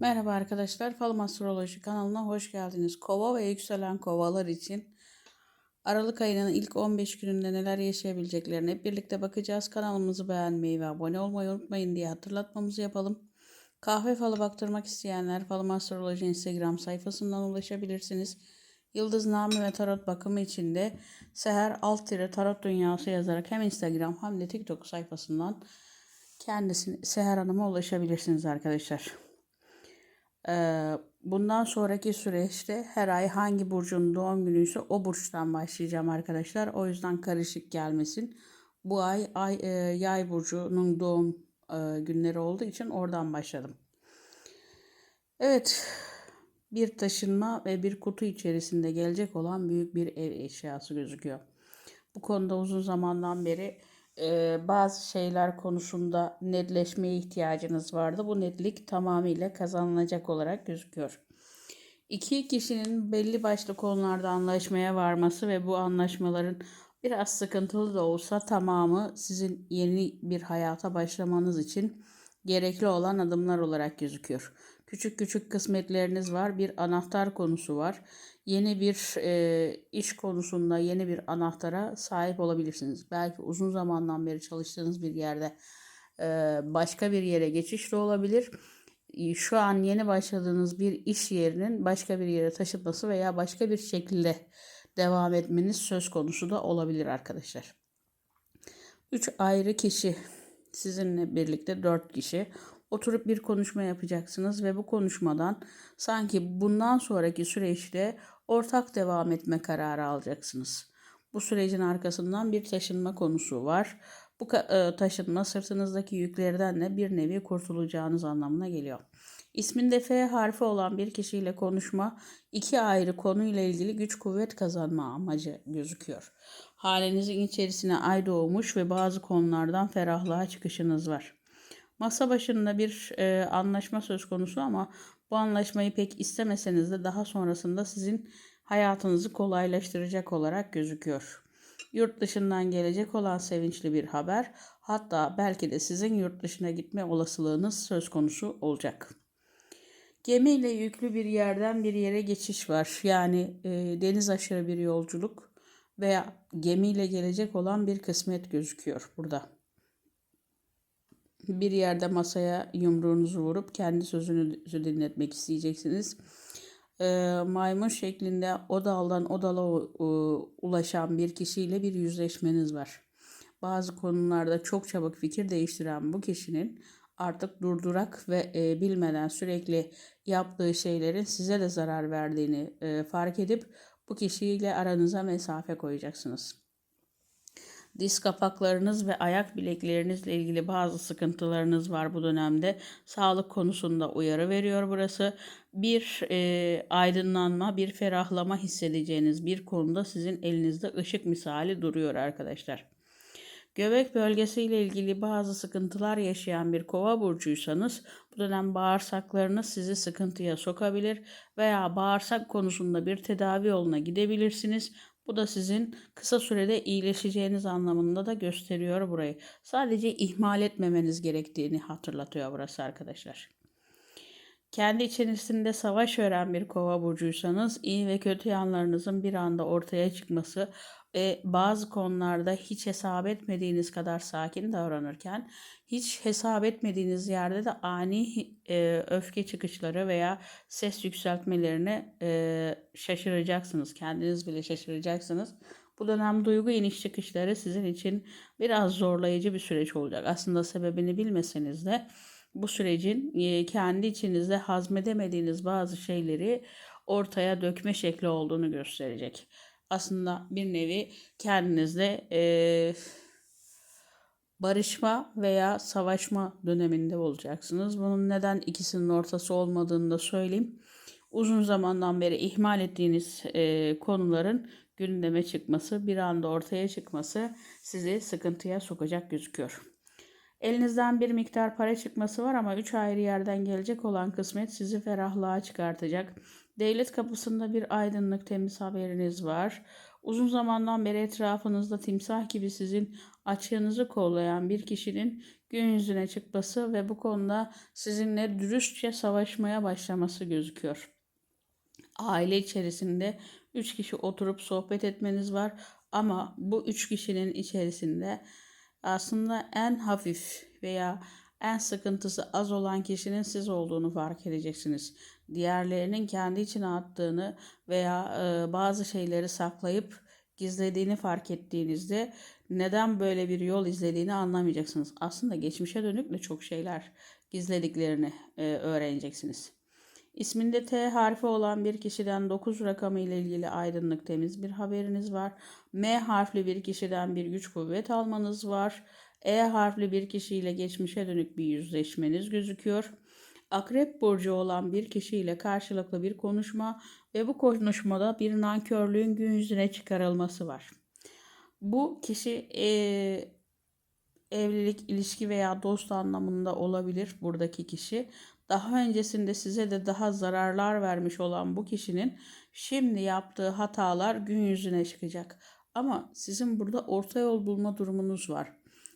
Merhaba arkadaşlar, Falım Astroloji kanalına hoş geldiniz. Kova ve yükselen kovalar için Aralık ayının ilk 15 gününde neler yaşayabileceklerine hep birlikte bakacağız. Kanalımızı beğenmeyi ve abone olmayı unutmayın diye hatırlatmamızı yapalım. Kahve falı baktırmak isteyenler Falım Astroloji Instagram sayfasından ulaşabilirsiniz. Yıldızname ve tarot bakımı için de Seher alt tarot dünyası yazarak hem Instagram hem de TikTok sayfasından kendisini Seher Hanım'a ulaşabilirsiniz arkadaşlar. Bundan sonraki süreçte her ay hangi burcun doğum günüyse o burçtan başlayacağım arkadaşlar. O yüzden karışık gelmesin. Bu ay, ay yay burcunun doğum günleri olduğu için oradan başladım. Evet, bir taşınma ve bir kutu içerisinde gelecek olan büyük bir ev eşyası gözüküyor. Bu konuda uzun zamandan beri e, bazı şeyler konusunda netleşmeye ihtiyacınız vardı. Bu netlik tamamıyla kazanılacak olarak gözüküyor. İki kişinin belli başlı konularda anlaşmaya varması ve bu anlaşmaların biraz sıkıntılı da olsa tamamı sizin yeni bir hayata başlamanız için gerekli olan adımlar olarak gözüküyor. Küçük küçük kısmetleriniz var. Bir anahtar konusu var. Yeni bir e, iş konusunda yeni bir anahtara sahip olabilirsiniz. Belki uzun zamandan beri çalıştığınız bir yerde e, başka bir yere geçiş de olabilir. Şu an yeni başladığınız bir iş yerinin başka bir yere taşınması veya başka bir şekilde devam etmeniz söz konusu da olabilir arkadaşlar. Üç ayrı kişi sizinle birlikte dört kişi oturup bir konuşma yapacaksınız ve bu konuşmadan sanki bundan sonraki süreçte ortak devam etme kararı alacaksınız. Bu sürecin arkasından bir taşınma konusu var. Bu e, taşınma sırtınızdaki yüklerden de bir nevi kurtulacağınız anlamına geliyor. İsminde F harfi olan bir kişiyle konuşma iki ayrı konuyla ilgili güç kuvvet kazanma amacı gözüküyor. Halinizin içerisine ay doğmuş ve bazı konulardan ferahlığa çıkışınız var. Masa başında bir e, anlaşma söz konusu ama bu anlaşmayı pek istemeseniz de daha sonrasında sizin hayatınızı kolaylaştıracak olarak gözüküyor. Yurt dışından gelecek olan sevinçli bir haber, hatta belki de sizin yurt dışına gitme olasılığınız söz konusu olacak. Gemiyle yüklü bir yerden bir yere geçiş var. Yani e, deniz aşırı bir yolculuk veya gemiyle gelecek olan bir kısmet gözüküyor burada bir yerde masaya yumruğunuzu vurup kendi sözünüzü dinletmek isteyeceksiniz. E, maymun şeklinde o daldan o dala e, ulaşan bir kişiyle bir yüzleşmeniz var. Bazı konularda çok çabuk fikir değiştiren bu kişinin artık durdurak ve e, bilmeden sürekli yaptığı şeylerin size de zarar verdiğini e, fark edip bu kişiyle aranıza mesafe koyacaksınız diz kapaklarınız ve ayak bileklerinizle ilgili bazı sıkıntılarınız var bu dönemde. Sağlık konusunda uyarı veriyor burası. Bir e, aydınlanma, bir ferahlama hissedeceğiniz bir konuda sizin elinizde ışık misali duruyor arkadaşlar. Göbek bölgesiyle ilgili bazı sıkıntılar yaşayan bir kova burcuysanız bu dönem bağırsaklarınız sizi sıkıntıya sokabilir veya bağırsak konusunda bir tedavi yoluna gidebilirsiniz. Bu da sizin kısa sürede iyileşeceğiniz anlamında da gösteriyor burayı. Sadece ihmal etmemeniz gerektiğini hatırlatıyor burası arkadaşlar. Kendi içerisinde savaş veren bir kova burcuysanız iyi ve kötü yanlarınızın bir anda ortaya çıkması ve bazı konularda hiç hesap etmediğiniz kadar sakin davranırken hiç hesap etmediğiniz yerde de ani e, öfke çıkışları veya ses yükseltmelerine e, şaşıracaksınız. Kendiniz bile şaşıracaksınız. Bu dönem duygu iniş çıkışları sizin için biraz zorlayıcı bir süreç olacak. Aslında sebebini bilmeseniz de bu sürecin e, kendi içinizde hazmedemediğiniz bazı şeyleri ortaya dökme şekli olduğunu gösterecek. Aslında bir nevi kendinizde e, barışma veya savaşma döneminde olacaksınız. Bunun neden ikisinin ortası olmadığını da söyleyeyim. Uzun zamandan beri ihmal ettiğiniz e, konuların gündeme çıkması, bir anda ortaya çıkması sizi sıkıntıya sokacak gözüküyor. Elinizden bir miktar para çıkması var ama üç ayrı yerden gelecek olan kısmet sizi ferahlığa çıkartacak. Devlet kapısında bir aydınlık temiz haberiniz var. Uzun zamandan beri etrafınızda timsah gibi sizin açığınızı kollayan bir kişinin gün yüzüne çıkması ve bu konuda sizinle dürüstçe savaşmaya başlaması gözüküyor. Aile içerisinde 3 kişi oturup sohbet etmeniz var ama bu 3 kişinin içerisinde aslında en hafif veya en sıkıntısı az olan kişinin siz olduğunu fark edeceksiniz. Diğerlerinin kendi içine attığını veya e, bazı şeyleri saklayıp gizlediğini fark ettiğinizde neden böyle bir yol izlediğini anlamayacaksınız. Aslında geçmişe dönük de çok şeyler gizlediklerini e, öğreneceksiniz. İsminde T harfi olan bir kişiden 9 rakamı ile ilgili aydınlık temiz bir haberiniz var. M harfli bir kişiden bir güç kuvvet almanız var. E harfli bir kişiyle geçmişe dönük bir yüzleşmeniz gözüküyor. Akrep burcu olan bir kişiyle karşılıklı bir konuşma ve bu konuşmada bir nankörlüğün gün yüzüne çıkarılması var. Bu kişi e, evlilik, ilişki veya dost anlamında olabilir buradaki kişi. Daha öncesinde size de daha zararlar vermiş olan bu kişinin şimdi yaptığı hatalar gün yüzüne çıkacak. Ama sizin burada orta yol bulma durumunuz var.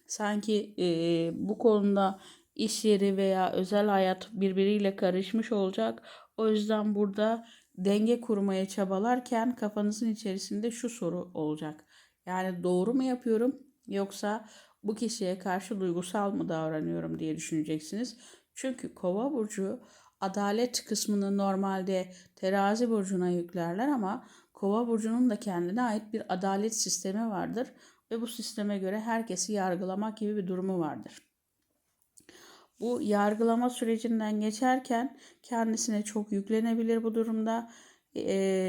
Sanki e, bu konuda iş yeri veya özel hayat birbiriyle karışmış olacak. O yüzden burada denge kurmaya çabalarken kafanızın içerisinde şu soru olacak. Yani doğru mu yapıyorum yoksa bu kişiye karşı duygusal mı davranıyorum diye düşüneceksiniz. Çünkü kova burcu adalet kısmını normalde terazi burcuna yüklerler ama kova burcunun da kendine ait bir adalet sistemi vardır ve bu sisteme göre herkesi yargılamak gibi bir durumu vardır. Bu yargılama sürecinden geçerken kendisine çok yüklenebilir bu durumda.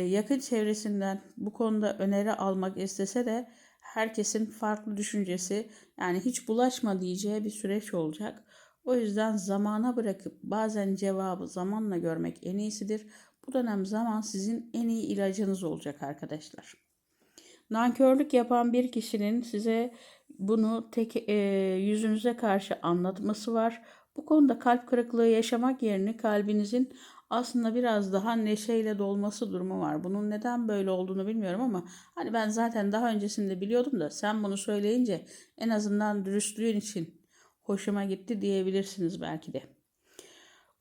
Yakın çevresinden bu konuda öneri almak istese de herkesin farklı düşüncesi yani hiç bulaşma diyeceği bir süreç olacak. O yüzden zamana bırakıp bazen cevabı zamanla görmek en iyisidir. Bu dönem zaman sizin en iyi ilacınız olacak arkadaşlar. Nankörlük yapan bir kişinin size bunu tek e, yüzünüze karşı anlatması var. Bu konuda kalp kırıklığı yaşamak yerine kalbinizin aslında biraz daha neşeyle dolması durumu var. Bunun neden böyle olduğunu bilmiyorum ama hani ben zaten daha öncesinde biliyordum da sen bunu söyleyince en azından dürüstlüğün için hoşuma gitti diyebilirsiniz belki de.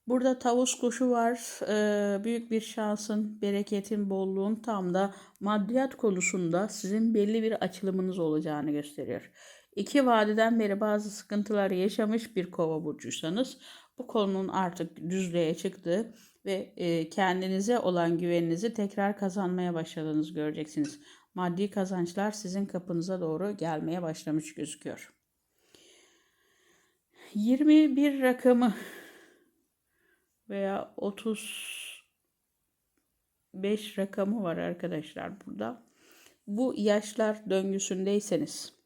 Burada tavus kuşu var. Ee, büyük bir şansın, bereketin, bolluğun tam da maddiyat konusunda sizin belli bir açılımınız olacağını gösteriyor. İki vadeden beri bazı sıkıntılar yaşamış bir kova burcuysanız bu konunun artık düzlüğe çıktığı ve e, kendinize olan güveninizi tekrar kazanmaya başladığınızı göreceksiniz. Maddi kazançlar sizin kapınıza doğru gelmeye başlamış gözüküyor. 21 rakamı veya 35 rakamı var arkadaşlar burada. Bu yaşlar döngüsündeyseniz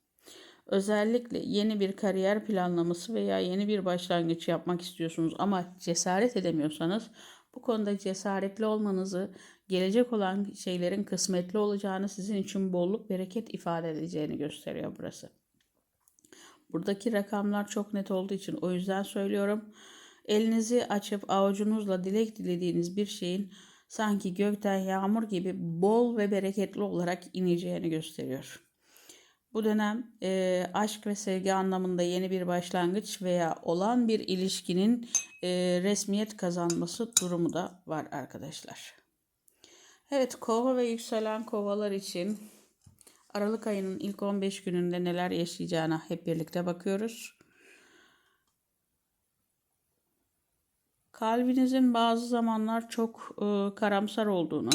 özellikle yeni bir kariyer planlaması veya yeni bir başlangıç yapmak istiyorsunuz ama cesaret edemiyorsanız bu konuda cesaretli olmanızı, gelecek olan şeylerin kısmetli olacağını, sizin için bolluk, bereket ifade edeceğini gösteriyor burası. Buradaki rakamlar çok net olduğu için o yüzden söylüyorum. Elinizi açıp avucunuzla dilek dilediğiniz bir şeyin sanki gökten yağmur gibi bol ve bereketli olarak ineceğini gösteriyor. Bu dönem e, aşk ve sevgi anlamında yeni bir başlangıç veya olan bir ilişkinin e, resmiyet kazanması durumu da var arkadaşlar. Evet kova ve yükselen kovalar için Aralık ayının ilk 15 gününde neler yaşayacağına hep birlikte bakıyoruz. Kalbinizin bazı zamanlar çok e, karamsar olduğunu,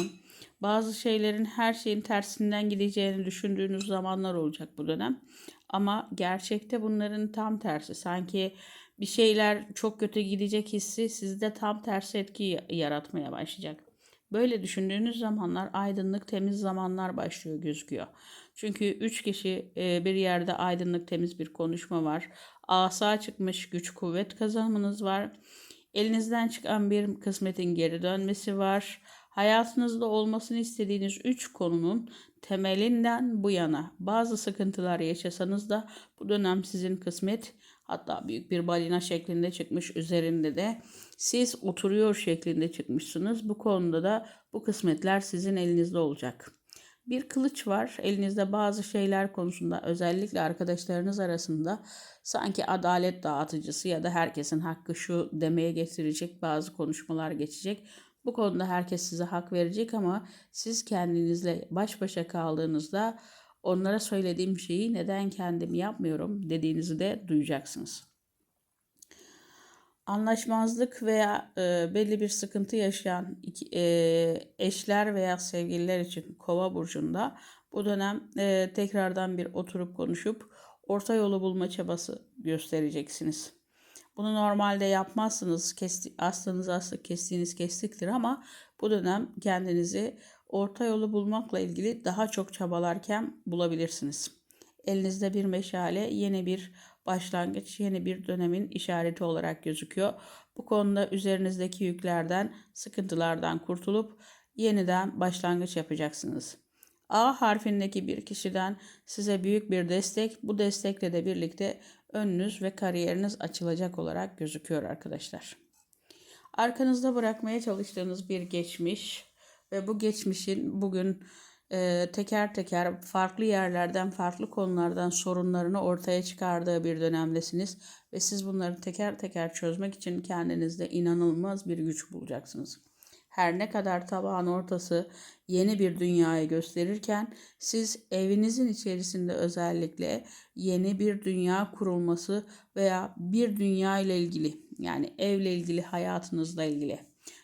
bazı şeylerin her şeyin tersinden gideceğini düşündüğünüz zamanlar olacak bu dönem. Ama gerçekte bunların tam tersi. Sanki bir şeyler çok kötü gidecek hissi sizde tam tersi etki yaratmaya başlayacak. Böyle düşündüğünüz zamanlar aydınlık temiz zamanlar başlıyor gözüküyor. Çünkü üç kişi e, bir yerde aydınlık temiz bir konuşma var. Asa çıkmış güç kuvvet kazanımınız var. Elinizden çıkan bir kısmetin geri dönmesi var. Hayatınızda olmasını istediğiniz üç konunun temelinden bu yana bazı sıkıntılar yaşasanız da bu dönem sizin kısmet hatta büyük bir balina şeklinde çıkmış üzerinde de siz oturuyor şeklinde çıkmışsınız. Bu konuda da bu kısmetler sizin elinizde olacak. Bir kılıç var. Elinizde bazı şeyler konusunda özellikle arkadaşlarınız arasında sanki adalet dağıtıcısı ya da herkesin hakkı şu demeye getirecek bazı konuşmalar geçecek. Bu konuda herkes size hak verecek ama siz kendinizle baş başa kaldığınızda onlara söylediğim şeyi neden kendim yapmıyorum dediğinizi de duyacaksınız. Anlaşmazlık veya e, belli bir sıkıntı yaşayan iki, e, eşler veya sevgililer için Kova burcunda bu dönem e, tekrardan bir oturup konuşup orta yolu bulma çabası göstereceksiniz. Bunu normalde yapmazsınız. Kesti, aslınız aslı kestiğiniz kestiktir ama bu dönem kendinizi orta yolu bulmakla ilgili daha çok çabalarken bulabilirsiniz. Elinizde bir meşale yeni bir başlangıç, yeni bir dönemin işareti olarak gözüküyor. Bu konuda üzerinizdeki yüklerden, sıkıntılardan kurtulup yeniden başlangıç yapacaksınız. A harfindeki bir kişiden size büyük bir destek, bu destekle de birlikte önünüz ve kariyeriniz açılacak olarak gözüküyor arkadaşlar. Arkanızda bırakmaya çalıştığınız bir geçmiş ve bu geçmişin bugün e, teker teker farklı yerlerden, farklı konulardan sorunlarını ortaya çıkardığı bir dönemdesiniz ve siz bunları teker teker çözmek için kendinizde inanılmaz bir güç bulacaksınız. Her ne kadar tabağın ortası yeni bir dünyayı gösterirken siz evinizin içerisinde özellikle yeni bir dünya kurulması veya bir dünya ile ilgili yani evle ilgili hayatınızla ilgili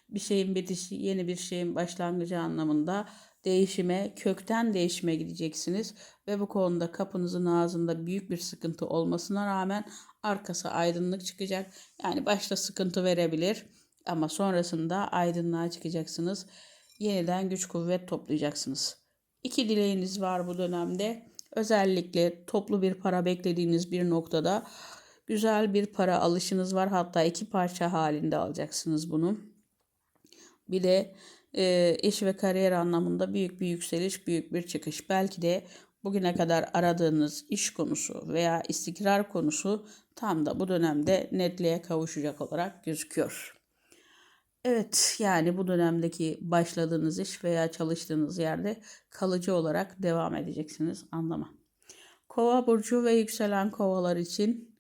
bir şeyin bitişi yeni bir şeyin başlangıcı anlamında değişime, kökten değişime gideceksiniz ve bu konuda kapınızın ağzında büyük bir sıkıntı olmasına rağmen arkası aydınlık çıkacak. Yani başta sıkıntı verebilir ama sonrasında aydınlığa çıkacaksınız. Yeniden güç kuvvet toplayacaksınız. İki dileğiniz var bu dönemde. Özellikle toplu bir para beklediğiniz bir noktada güzel bir para alışınız var. Hatta iki parça halinde alacaksınız bunu. Bir de e, iş ve kariyer anlamında büyük bir yükseliş, büyük bir çıkış. Belki de bugüne kadar aradığınız iş konusu veya istikrar konusu tam da bu dönemde netliğe kavuşacak olarak gözüküyor. Evet, yani bu dönemdeki başladığınız iş veya çalıştığınız yerde kalıcı olarak devam edeceksiniz anlama. Kova burcu ve yükselen kovalar için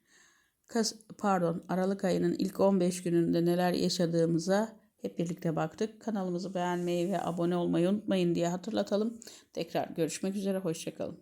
Kas, pardon Aralık ayının ilk 15 gününde neler yaşadığımıza hep birlikte baktık. Kanalımızı beğenmeyi ve abone olmayı unutmayın diye hatırlatalım. Tekrar görüşmek üzere, hoşçakalın.